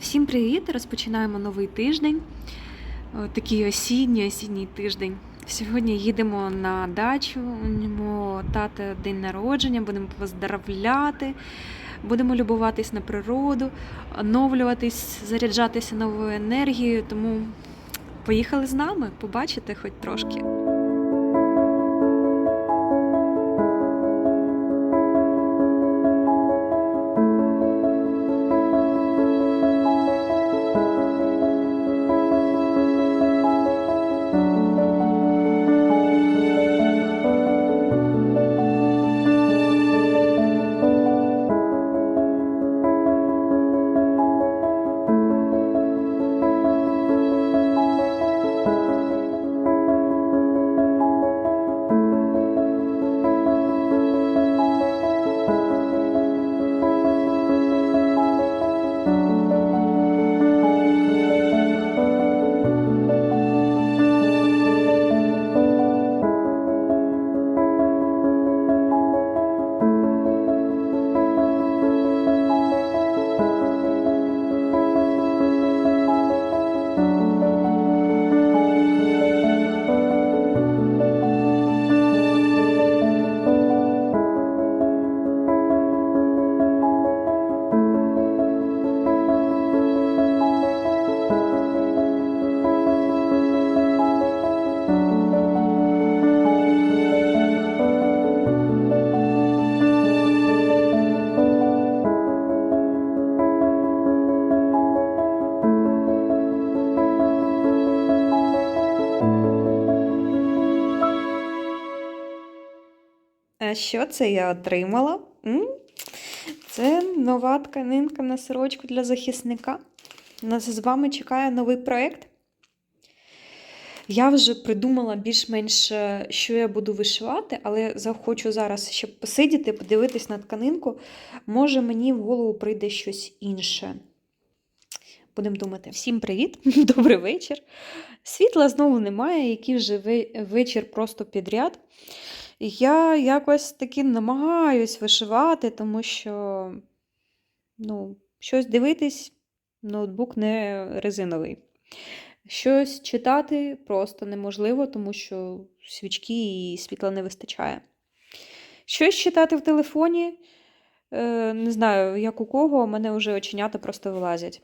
Всім привіт! Розпочинаємо новий тиждень. Такий осінній осінній тиждень. Сьогодні їдемо на дачу. У нього тата день народження, будемо поздравляти, будемо любуватись на природу, оновлюватись, заряджатися новою енергією. Тому поїхали з нами, побачите хоч трошки. Що це я отримала? Це нова тканинка на сорочку для захисника. Нас з вами чекає новий проєкт. Я вже придумала більш-менш, е, що я буду вишивати, але захочу зараз ще посидіти, подивитись на тканинку. Може, мені в голову прийде щось інше. Будемо думати. Всім привіт, добрий вечір. Світла знову немає, який вже вечір просто підряд. Я якось таки намагаюсь вишивати, тому що ну, щось дивитись, ноутбук не резиновий. Щось читати просто неможливо, тому що свічки і світла не вистачає. Щось читати в телефоні, е, не знаю, як у кого, у мене вже оченята просто вилазять.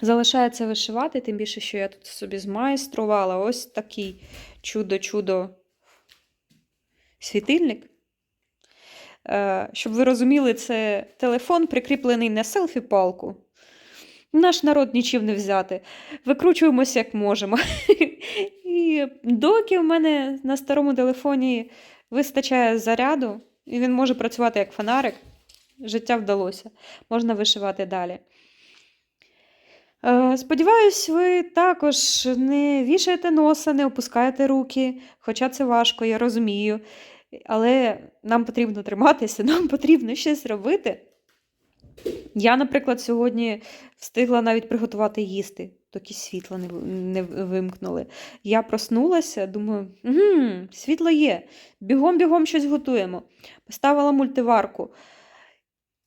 Залишається вишивати, тим більше, що я тут собі змайструвала ось такий чудо-чудо світильник. Е, Щоб ви розуміли, це телефон, прикріплений на селфі-палку. Наш народ нічим не взяти. Викручуємося як можемо. І доки в мене на старому телефоні вистачає заряду, і він може працювати як фонарик, життя вдалося. Можна вишивати далі. Е, Сподіваюсь, ви також не вішаєте носа, не опускаєте руки, хоча це важко, я розумію. Але нам потрібно триматися, нам потрібно щось робити. Я, наприклад, сьогодні встигла навіть приготувати їсти, доки світло не, вимкнули. Я проснулася, думаю, угу, світло є. Бігом-бігом щось готуємо. Поставила мультиварку.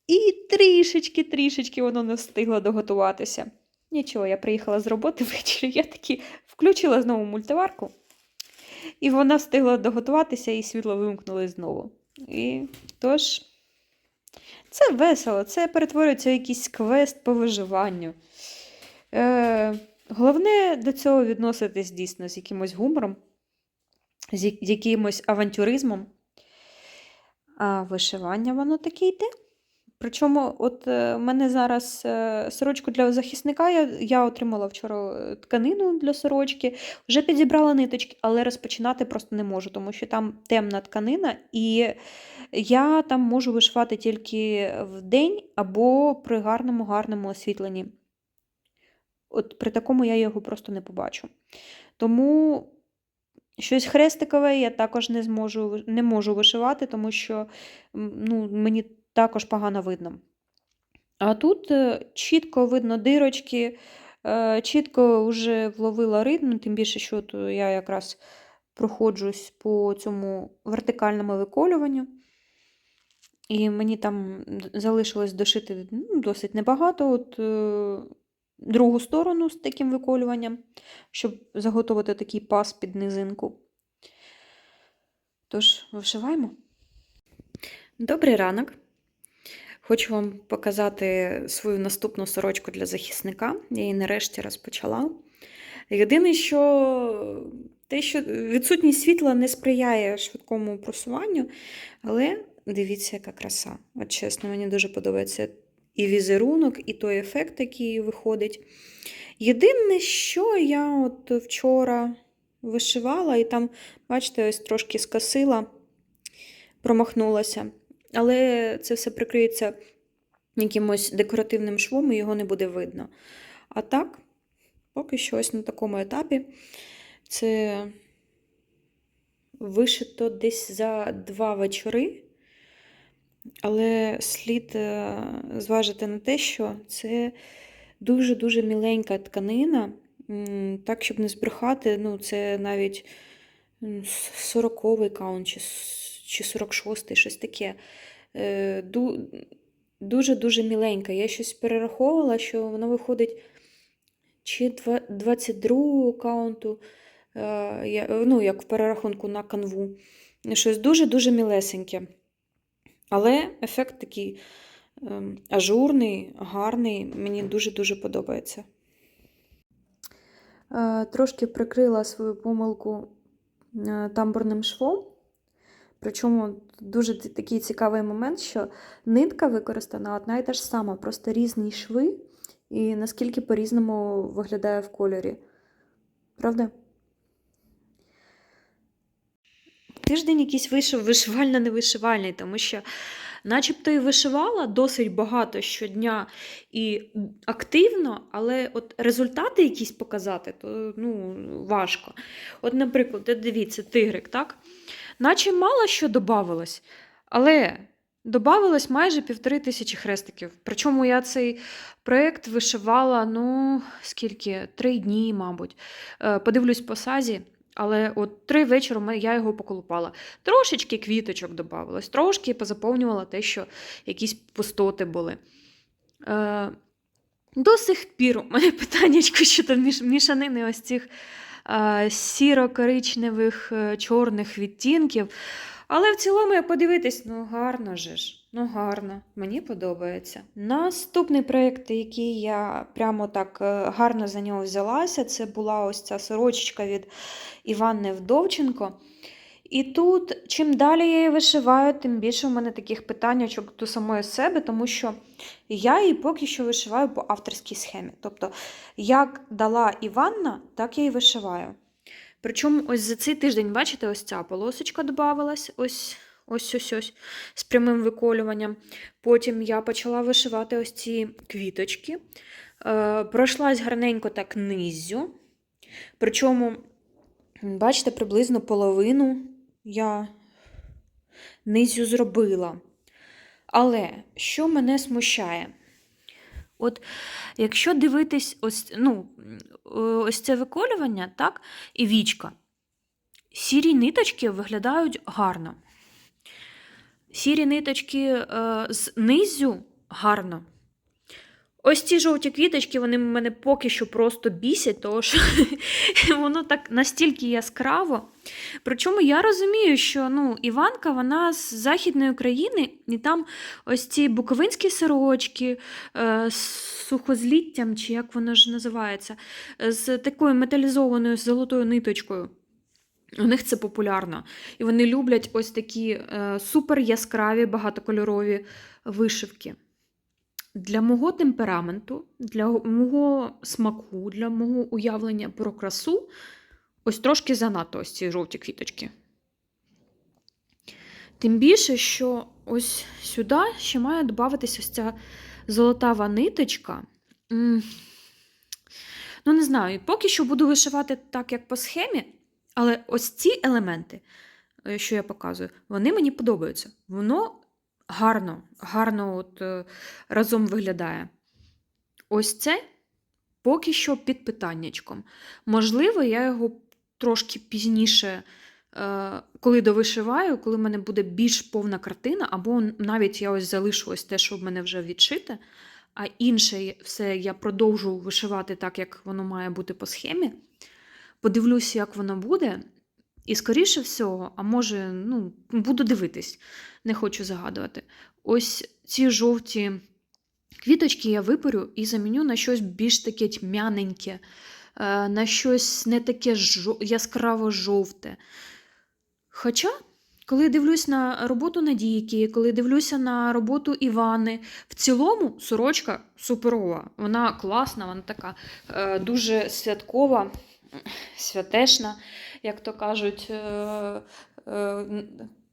І трішечки-трішечки воно не встигло доготуватися. Нічого, я приїхала з роботи ввечері, я таки включила знову мультиварку, і вона встигла доготуватися, і світло вимкнули знову. І тож, це весело, це перетворюється в якийсь квест по виживанню. Е, головне до цього відноситись дійсно з якимось гумором, з якимось авантюризмом. А вишивання воно таке йде. Причому, от е, в мене зараз е, сорочку для захисника я, я отримала вчора е, тканину для сорочки, вже підібрала ниточки, але розпочинати просто не можу, тому що там темна тканина, і я там можу вишивати тільки в день або при гарному гарному освітленні. От при такому я його просто не побачу. Тому щось хрестикове я також не зможу, не можу вишивати, тому що ну, мені також погано видно. А тут е, чітко видно дирочки, е, чітко вже вловила ритм, тим більше, що я якраз проходжусь по цьому вертикальному виколюванню. І мені там залишилось дошити ну, досить небагато, от е, другу сторону з таким виколюванням, щоб заготовити такий пас під низинку. Тож, вишиваємо. Добрий ранок. Хочу вам показати свою наступну сорочку для захисника. Я її нарешті розпочала. Єдине, що те, що відсутність світла не сприяє швидкому просуванню, але дивіться, яка краса. От чесно, мені дуже подобається і візерунок, і той ефект, який виходить. Єдине, що я от вчора вишивала, і там, бачите, ось трошки скосила, промахнулася. Але це все прикриється якимось декоративним швом, і його не буде видно. А так, поки що ось на такому етапі це вишито десь за два вечори. Але слід е, зважити на те, що це дуже-дуже міленька тканина. Так, щоб не збрехати, ну, це навіть 40-й каунт чи чи 46-й, щось таке. Е, Дуже-дуже міленька. Я щось перераховувала, що воно виходить чи два- 22 каунту, е, ну, як в перерахунку на канву. Щось дуже-дуже мілесеньке. Але ефект такий ем, ажурний, гарний, мені дуже-дуже подобається. Е, Трошки прикрила свою помилку тамбурним швом. Причому дуже такий цікавий момент, що нитка використана одна і та ж сама, просто різні шви, і наскільки по-різному виглядає в кольорі. Правда? Тиждень якийсь вийшов вишивально-невишивальний, тому що начебто і вишивала досить багато щодня і активно, але от результати якісь показати, то ну, важко. От, наприклад, дивіться, тигрик, так? Наче мало що додавалось, але додавалось майже півтори тисячі хрестиків. Причому я цей проєкт вишивала, ну, скільки? Три дні, мабуть. Е, Подивлюсь по сазі. Але от три вечора я його поколупала. Трошечки квіточок додавалось, трошки позаповнювала те, що якісь пустоти були. Е, до сих пір у мене питаннячко щодо міш- мішанини ось цих сіро-коричневих е, чорних відтінків. Але в цілому, подивитись, ну гарно же ж. Ну гарно, мені подобається. Наступний проєкт, який я прямо так е, гарно за нього взялася, це була ось ця сорочечка від Іванни Вдовченко. І тут, чим далі я її вишиваю, тим більше в мене таких питаннячок до самої себе, тому що я її поки що вишиваю по авторській схемі. Тобто, як дала Іванна, так я і вишиваю. Причому ось за цей тиждень, бачите, ось ця полосочка додавалась, ось ось ось ось з прямим виколюванням. Потім я почала вишивати ось ці квіточки. Е, пройшлась гарненько так низзю. Причому, бачите, приблизно половину я низю зробила. Але що мене смущає? От якщо дивитись ось, ну, ось це виколювання, так, і вічка, сірі ниточки виглядають гарно. Сірі ниточки е, з низу гарно. Ось ці жовті квіточки, вони мене поки що просто бісять, тому що воно так настільки яскраво. Причому я розумію, що ну, Іванка вона з Західної України, і там ось ці буковинські сорочки е, з сухозліттям, чи як воно ж називається, з такою металізованою золотою ниточкою. У них це популярно. І вони люблять ось такі е, супер яскраві, багатокольорові вишивки. Для мого темпераменту, для мого смаку, для мого уявлення про красу, ось трошки занадто ось ці жовті квіточки. Тим більше, що ось сюди ще має додатися ось ця золотава ниточка. Ну, не знаю, поки що буду вишивати так, як по схемі, але ось ці елементи, е, що я показую, вони мені подобаються. Воно гарно, гарно от, е, разом виглядає. Ось це поки що під питаннячком. Можливо, я його трошки пізніше е, коли довишиваю, коли в мене буде більш повна картина, або навіть я ось залишу ось те, що в мене вже відшите, а інше все я продовжу вишивати так, як воно має бути по схемі. Подивлюся, як воно буде. І, скоріше всього, а може, ну, буду дивитись, не хочу загадувати. Ось ці жовті квіточки я випарю і заміню на щось більш таке тьмяненьке, е, на щось не таке яскраво жовте. Хоча, коли дивлюсь на роботу Надійки, коли дивлюся на роботу Івани, в цілому сорочка суперова. Вона класна, вона така е, дуже святкова, святешна, як то кажуть. Е, е,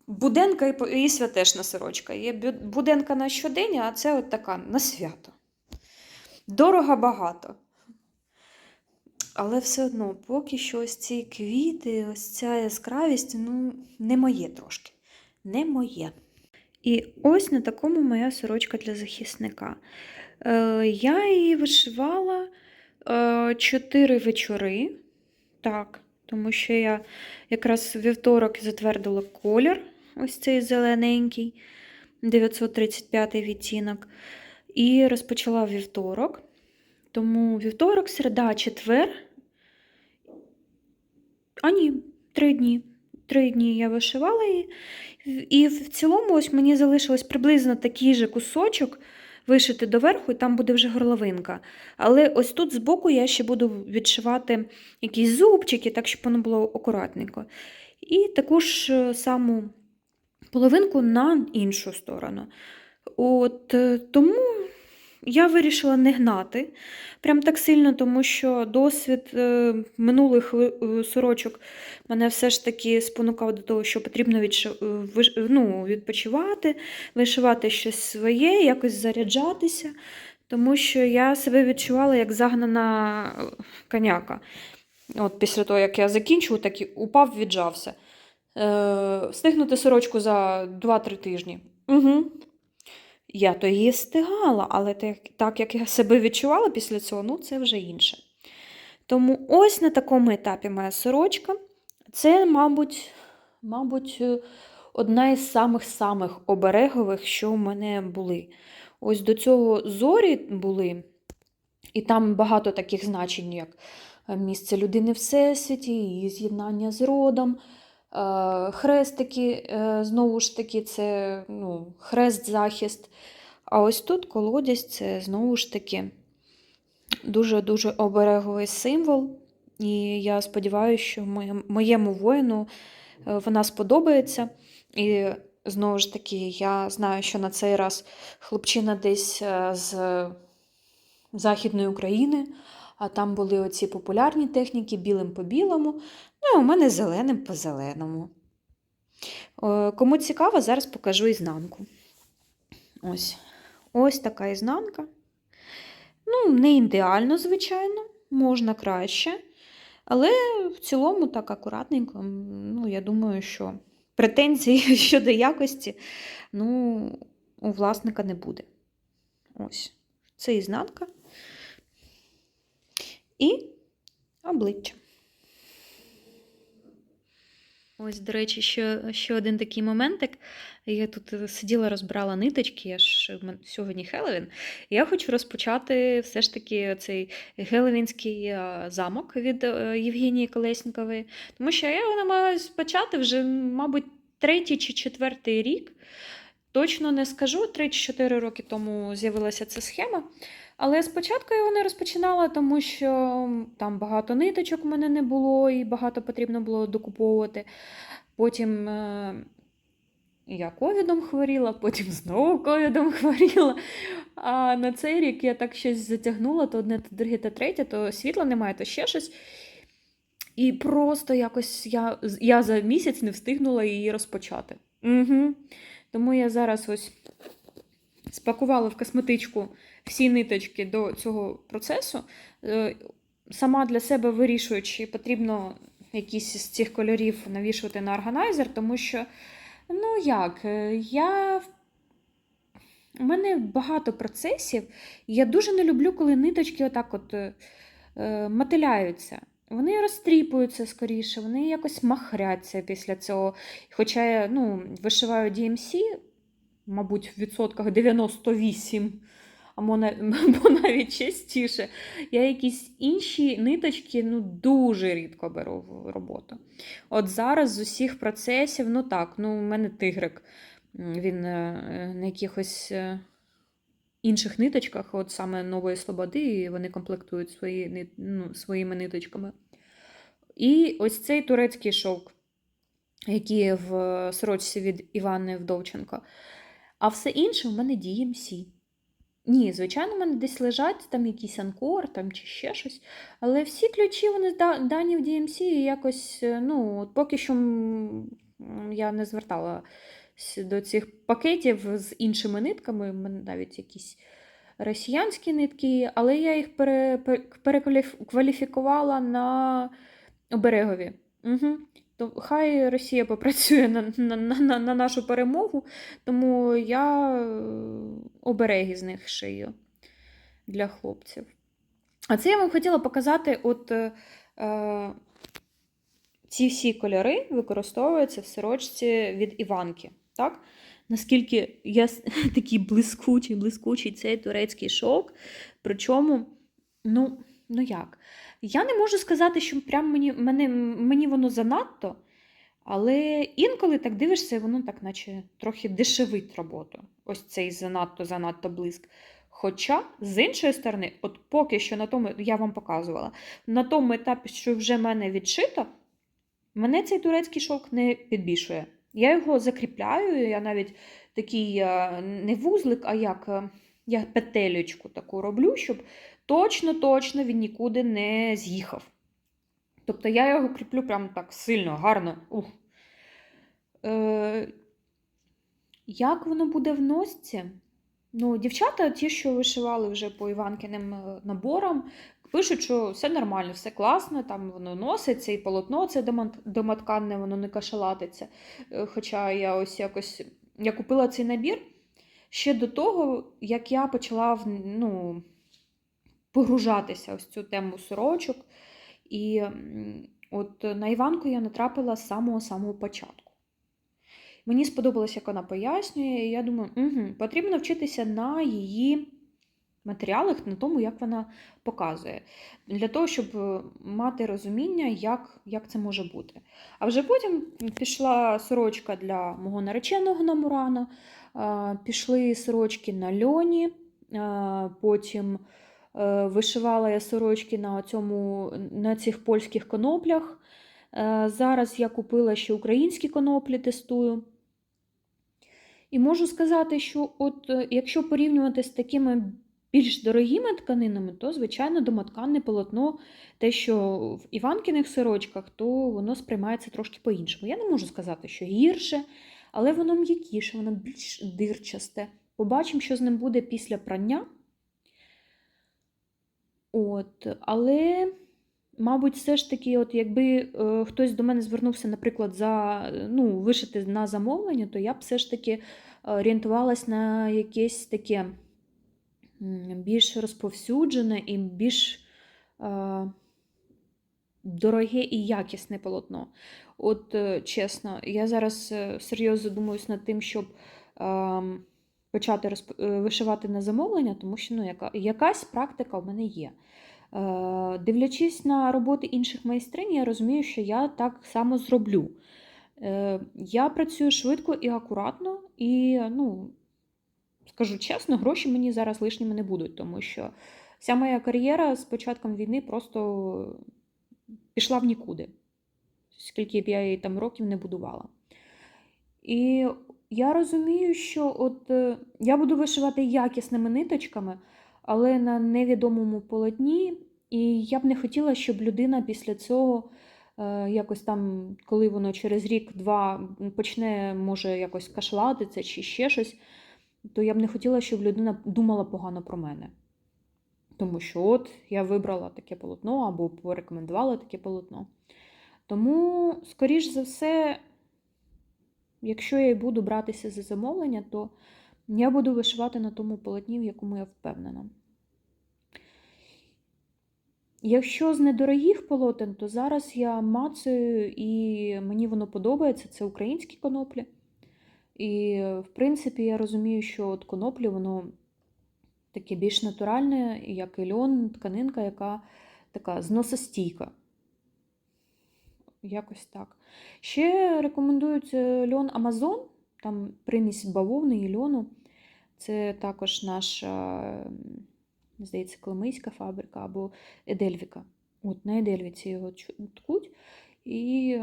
Буденка і святешна сорочка. Є буденка на щодень, а це от така на свято. Дорого багато. Але все одно, поки що ось ці квіти, ось ця яскравість, ну, не моє трошки. Не моє. І ось на такому моя сорочка для захисника. Е, я її вишивала е, чотири вечори. Так, тому що я якраз вівторок затвердила колір, ось цей зелененький, 935 відтінок. І розпочала вівторок. Тому вівторок, середа, четвер. А ні, три дні. Три дні я вишивала її. І в цілому, ось мені залишилось приблизно такий же кусочок вишити доверху, і там буде вже горловинка. Але ось тут збоку я ще буду відшивати якісь зубчики, так щоб воно було акуратненько. І таку ж е, саму половинку на іншу сторону. От е, тому я вирішила не гнати прям так сильно, тому що досвід е, минулих е, сорочок мене все ж таки спонукав до того, що потрібно відши- е, ну, відпочивати, вишивати щось своє, якось заряджатися, тому що я себе відчувала як загнана коняка. От після того, як я закінчу, так і упав, віджався. Е, встигнути сорочку за 2-3 тижні. Угу. Я то її встигала, але так, так як я себе відчувала після цього, ну це вже інше. Тому ось на такому етапі моя сорочка. Це, мабуть, мабуть, е, одна із самих-самих оберегових, що в мене були. Ось до цього зорі були, і там багато таких значень, як е, місце людини всесвіті, її з'єднання з родом. Е, Хрестики, е, знову ж таки, це ну, хрест-захист. А ось тут колодязь це знову ж таки дуже-дуже обереговий символ. І я сподіваюся, що моєму воїну е, вона сподобається. І знову ж таки, я знаю, що на цей раз хлопчина десь з Західної України, а там були оці популярні техніки білим по білому, ну а у мене зеленим по зеленому. Е, Кому цікаво, зараз покажу ізнанку. Ось. Ось така ізнанка. Ну, не ідеально, звичайно, можна краще. Але в цілому так акуратненько. Ну, я думаю, що претензій щодо якості ну, у власника не буде. Ось. Це ізнанка. І обличчя. Ось, до речі, ще, ще один такий моментик. Я тут сиділа, розбирала ниточки, я ж сьогодні Хеллоуін. Я хочу розпочати все ж таки цей Геловінський замок від е, Євгенії Колеснікової. Тому що я намагаюся почати вже, мабуть, третій чи четвертий рік. Точно не скажу, 3 чи 4 роки тому з'явилася ця схема. Але спочатку я його не розпочинала, тому що там багато ниточок у мене не було, і багато потрібно було докуповувати. Потім е, я ковідом хворіла, потім знову ковідом хворіла. А на цей рік я так щось затягнула, то одне, то друге, то третє, то світла немає, то ще щось. І просто якось я, я за місяць не встигнула її розпочати. Угу. Тому я зараз ось спакувала в косметичку всі ниточки до цього процесу. Е, Сама для себе вирішую, чи потрібно якісь з цих кольорів навішувати на органайзер, тому що, ну як, е, я. У мене багато процесів, я дуже не люблю, коли ниточки отак от е, мотиляються. Вони розтріпуються скоріше, вони якось махряться після цього. Хоча я ну, вишиваю DMC, мабуть, в відсотках 98, або навіть частіше. Я якісь інші ниточки ну, дуже рідко беру в роботу. От зараз з усіх процесів, ну так, ну, у мене тигрик, він е, на якихось. Е, Інших ниточках, от саме нової слободи, і вони комплектують свої, ну, своїми ниточками. І ось цей турецький шовк, який в сорочці від Івани Вдовченко. А все інше в мене DMC. Ні, звичайно, в мене десь лежать там якийсь анкор там, чи ще щось. Але всі ключі вони дані в DMC і якось, е, ну, от поки що я не звертала до цих пакетів з іншими нитками. Навіть якісь росіянські нитки, але я їх пере, пере- перекваліфікувала на оберегові. Угу. То хай Росія попрацює на, на, на, на нашу перемогу, тому я е, обереги з них шию для хлопців. А це я вам хотіла показати, от е, е, ці всі кольори використовуються в сорочці від Іванки. Так? Наскільки я такий блискучий, блискучий цей турецький шовк. Причому, ну, ну як? Я не можу сказати, що прям мені, мене, мені воно занадто, але інколи так дивишся, воно так, наче трохи дешевить роботу. Ось цей занадто-занадто блиск. Хоча, з іншої сторони, от поки що на тому, я вам показувала, на тому етапі, що вже мене відшито, мене цей турецький шовк не підбільшує. Я його закріпляю, я навіть такий е, не вузлик, а як е, я петелечку таку роблю, щоб точно-точно він нікуди не з'їхав. Тобто я його кріплю прям так сильно, гарно. Ух. Е, як воно буде в носці? Ну, дівчата, ті, що вишивали вже по Іванкиним е, наборам, пишуть, що все нормально, все класно, там воно носиться, і полотно це домотканне, воно не кашалатиться. Е, Хоча я ось якось я купила цей набір ще до того, як я почала ну, погружатися ось цю тему сорочок. І от на Іванку я натрапила з самого-самого початку. Мені сподобалось, як вона пояснює, і я думаю, угу, потрібно вчитися на її матеріалах, на тому, як вона показує, для того, щоб е, мати розуміння, як, як це може бути. А вже потім пішла сорочка для мого нареченого на Мурана, пішли сорочки на льоні, потім е, вишивала я сорочки на, цьому, на цих польських коноплях. Е, Зараз я купила ще українські коноплі, тестую. І можу сказати, що от е, якщо порівнювати з такими більш дорогими тканинами, то, звичайно, домотканне полотно, те, що в Іванкіних сорочках, то воно сприймається трошки по-іншому. Я не можу сказати, що гірше, але воно м'якіше, воно більш дирчасте. Побачимо, що з ним буде після прання. От, але, мабуть, все ж таки, от якби е, хтось до мене звернувся, наприклад, за ну, вишити на замовлення, то я б все ж таки е, орієнтувалась на якесь таке більш розповсюджене і більш е, дороге і якісне полотно. От, е, чесно, я зараз е, серйозно задумуюсь над тим, щоб ем, почати розп... е, вишивати на замовлення, тому що ну, яка... якась практика в мене є. Е, Дивлячись на роботи інших майстринь, я розумію, що я так само зроблю. Е, Я працюю швидко і акуратно, і, ну, скажу чесно, гроші мені зараз лишніми не будуть, тому що вся моя кар'єра з початком війни просто пішла в нікуди. Скільки б я її там років не будувала. І я розумію, що от е, я буду вишивати якісними ниточками, але на невідомому полотні. І я б не хотіла, щоб людина після цього е, якось там, коли воно через рік-два почне, може, якось кашлатися чи ще щось, то я б не хотіла, щоб людина думала погано про мене. Тому що от я вибрала таке полотно або порекомендувала таке полотно. Тому, скоріш за все, якщо я буду братися за замовлення, то я буду вишивати на тому полотні, в якому я впевнена. Якщо з недорогих полотен, то зараз я мацаю і мені воно подобається. Це українські коноплі. І, в принципі, я розумію, що от коноплі, воно таке більш натуральне, як і льон, тканинка, яка така зносостійка. Якось так. Ще рекомендують е, льон Амазон, там примість бавовни і льону. Це також наша, здається, Коломийська фабрика або Едельвіка. От на Едельвіці його ткуть. І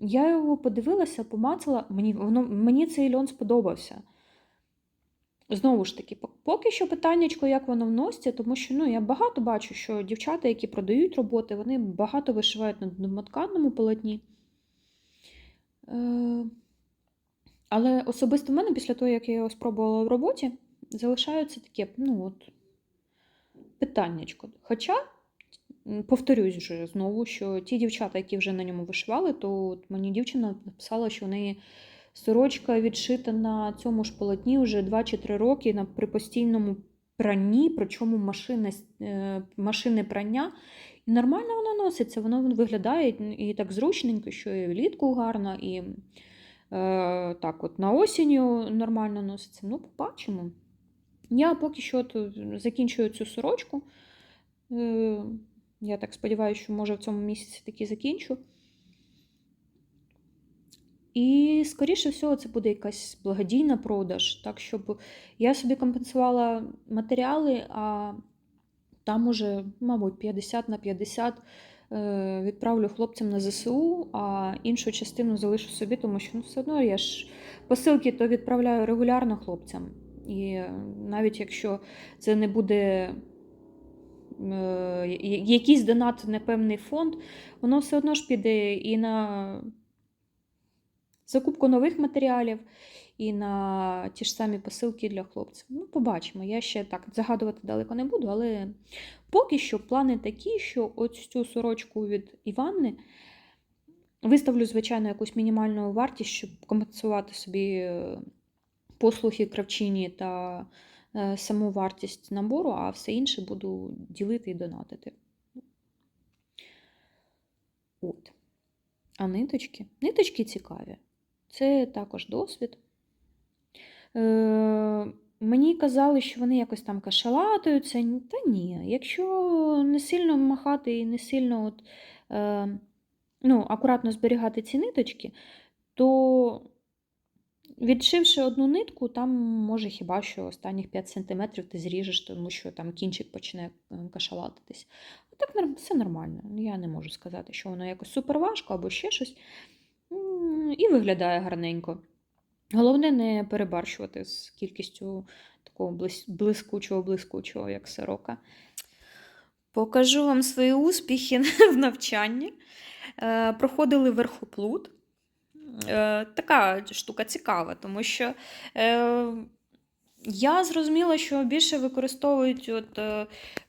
я його подивилася, помацала, мені, воно, мені цей льон сподобався. Знову ж таки, поки що питаннячко, як воно вноситься, тому що ну, я багато бачу, що дівчата, які продають роботи, вони багато вишивають на домотканному полотні. Е, але особисто в мене, після того, як я його спробувала в роботі, залишається таке, ну от, питаннячко. Хоча, повторюсь вже знову, що ті дівчата, які вже на ньому вишивали, то от мені дівчина написала, що в неї сорочка відшита на цьому ж полотні вже 2 чи 3 роки на, при постійному пранні, причому машини, е, машини прання. І нормально воно носиться, воно виглядає і так зручненько, що і влітку гарно, і е, так от на осінню нормально носиться. Ну, побачимо. Я поки що закінчую цю сорочку. Е, Я так сподіваюся, що може в цьому місяці таки закінчу. І, скоріше всього, це буде якась благодійна продаж, так, щоб я собі компенсувала матеріали, а там уже, мабуть, 50 на 50 е, відправлю хлопцям на ЗСУ, а іншу частину залишу собі, тому що ну, все одно я ж посилки то відправляю регулярно хлопцям. І е, навіть якщо це не буде якийсь донат на певний фонд, воно все одно ж піде і на закупку нових матеріалів, і на ті ж самі посилки для хлопців. Ну, побачимо. Я ще так загадувати далеко не буду, але поки що плани такі, що ось цю сорочку від Іванни виставлю, звичайно, якусь мінімальну вартість, щоб компенсувати собі е, послуги кравчині та е, саму вартість набору, а все інше буду ділити і донатити. От. А ниточки? Ниточки цікаві. Це також досвід. Е, мені казали, що вони якось там кашалатуються. Та ні, якщо не сильно махати і не сильно от, е, ну, акуратно зберігати ці ниточки, то відшивши одну нитку, там може хіба що останніх 5 см ти зріжеш, тому що там кінчик почне е, кашалатитись. А так все нормально. Я не можу сказати, що воно якось супер важко або ще щось. І виглядає гарненько. Головне не перебарщувати з кількістю такого блискучого, блискучого, як сорока. Покажу вам свої успіхи в навчанні. Е, Проходили верхоплут. Е, Така штука цікава, тому що е, я зрозуміла, що більше використовують от, е,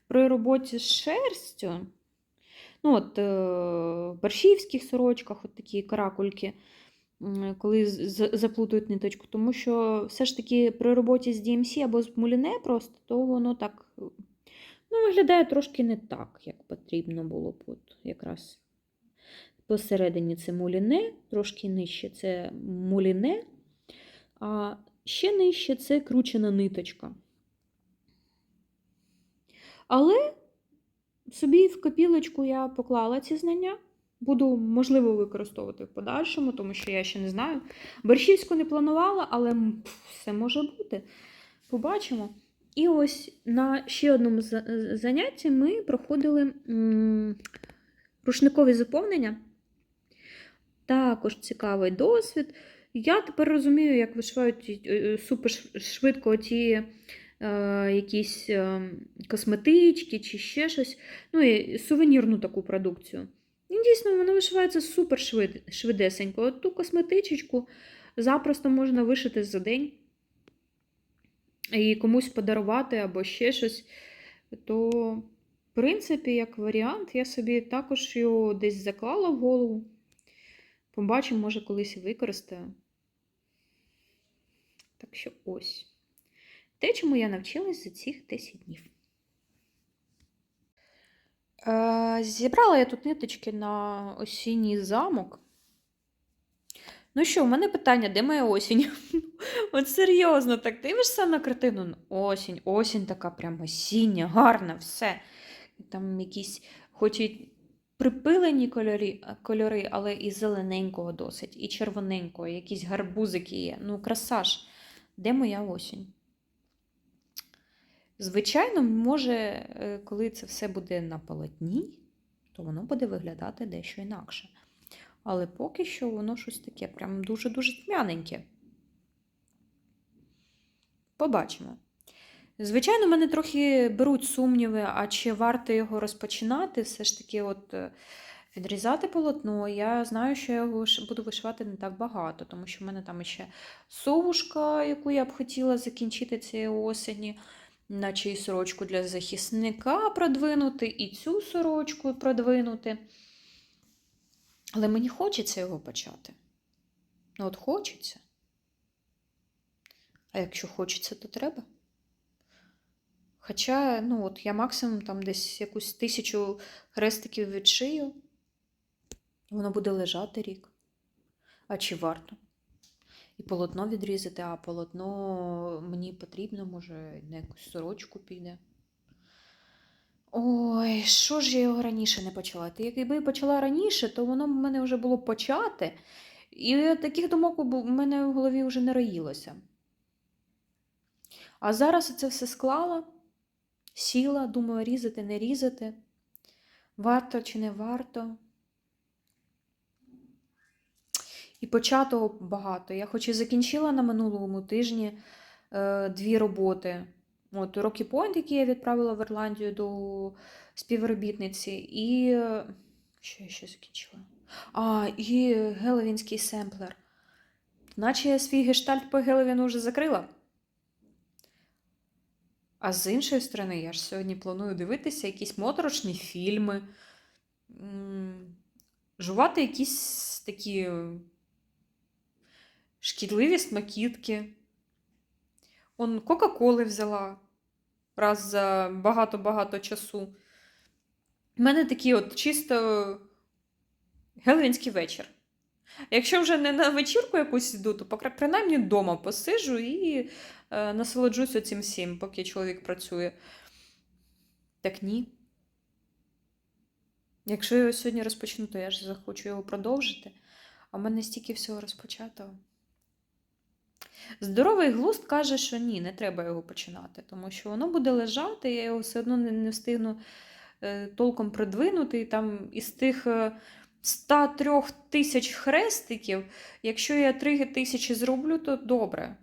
при роботі з шерстю. Ну, от, е, в борщівських сорочках, от такі каракульки, коли заплутують ниточку. Тому що все ж таки при роботі з DMC або з муліне просто, то воно так ну, виглядає трошки не так, як потрібно було б. От якраз посередині це муліне, трошки нижче це муліне, а ще нижче це кручена ниточка. Але собі в копілочку я поклала ці знання. Буду, можливо, використовувати в подальшому, тому що я ще не знаю. Борщівську не планувала, але все може бути. Побачимо. І ось на ще одному занятті ми проходили рушникові заповнення. Також цікавий досвід. Я тепер розумію, як вишивають ті- е, супер швидко ті е, якісь е, косметички чи ще щось. Ну і сувенірну таку продукцію. І дійсно, вона вишивається супер швид, швидесенько. Ту косметичечку запросто можна вишити за день і комусь подарувати або ще щось. То, в принципі, як варіант, я собі також його десь заклала в голову. Побачимо, може, колись використаю. Так що ось. Те, чому я навчилась за цих 10 днів. Е, Зібрала я тут ниточки на осінній замок. Ну що, в мене питання, де моя осінь? От серйозно, так дивишся на картину? Ну, Осінь, осінь така прям осіння, гарна, все. Там якісь, хоч і припилені кольорі, кольори, але і зелененького досить, і червоненького, якісь гарбузики є. Ну, краса ж. Де моя осінь? Звичайно, може, е, коли це все буде на полотні, то воно буде виглядати дещо інакше. Але поки що воно щось таке, прям дуже-дуже тьмяненьке. Побачимо. Звичайно, мене трохи беруть сумніви, а чи варто його розпочинати, все ж таки, от е, відрізати полотно. Я знаю, що я його буду вишивати не так багато, тому що в мене там ще совушка, яку я б хотіла закінчити цієї осені, наче і сорочку для захисника продвинути, і цю сорочку продвинути. Але мені хочеться його почати. Ну, от хочеться. А якщо хочеться, то треба. Хоча, ну, от я максимум там десь якусь тисячу хрестиків відшию, воно буде лежати рік. А чи варто? І полотно відрізати, а полотно мені потрібно, може, на якусь сорочку піде. Ой, що ж я його раніше не почала? Та якби я почала раніше, то воно в мене вже було почати. І таких думок в мене в голові вже не роїлося. А зараз це все склала, сіла, думаю, різати, не різати. Варто чи не варто. І початого багато. Я хоч і закінчила на минулому тижні е, дві роботи. От Rocky Point, який я відправила в Ірландію до співробітниці, і е, що я ще закінчила? А, і Геловінський семплер. Наче я свій гештальт по Геловіну вже закрила. А з іншої сторони, я ж сьогодні планую дивитися якісь моторошні фільми, жувати якісь такі е, шкідливі смакітки. Он Кока-Коли взяла раз за багато-багато часу. У мене такий от чисто геловінський вечір. Якщо вже не на вечірку якусь йду, то принаймні вдома посиджу і е, насолоджуся цим всім, поки чоловік працює. Так ні. Якщо його сьогодні розпочну, то я ж захочу його продовжити. А в мене стільки всього розпочатого. Здоровий глузд каже, що ні, не треба його починати, тому що воно буде лежати, я його все одно не, не встигну е, толком придвинути. І там із тих е, 103 тисяч хрестиків, якщо я 3 тисячі зроблю, то добре.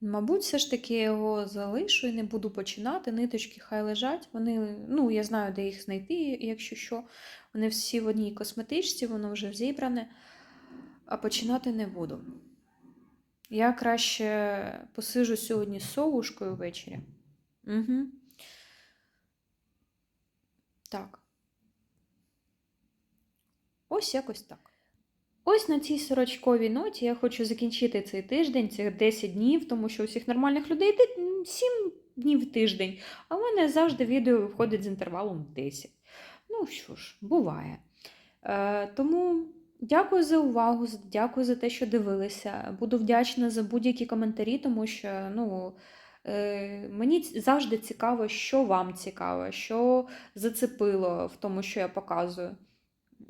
Мабуть, все ж таки я його залишу і не буду починати. Ниточки хай лежать. Вони, ну, я знаю, де їх знайти, якщо що. Вони всі в одній косметичці, воно вже зібране, а починати не буду. Я краще посижу сьогодні з совушкою ввечері. Угу. Так. Ось якось так. Ось на цій сорочковій ноті я хочу закінчити цей тиждень, цих 10 днів, тому що у всіх нормальних людей 7 днів в тиждень, а в мене завжди відео виходить з інтервалом 10. Ну що ж, буває. Е, тому дякую за увагу, дякую за те, що дивилися. Буду вдячна за будь-які коментарі, тому що ну, мені завжди цікаво, що вам цікаво, що зацепило в тому, що я показую.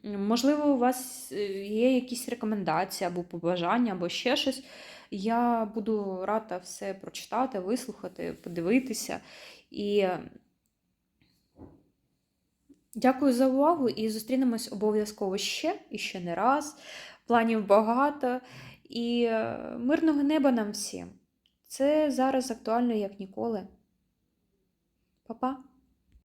Можливо, у вас е, є якісь рекомендації або побажання, або ще щось. Я буду рада все прочитати, вислухати, подивитися. І е, дякую за увагу і зустрінемось обов'язково ще і ще не раз. Планів багато. І е, мирного неба нам всім. Це зараз актуально як ніколи. Па-па!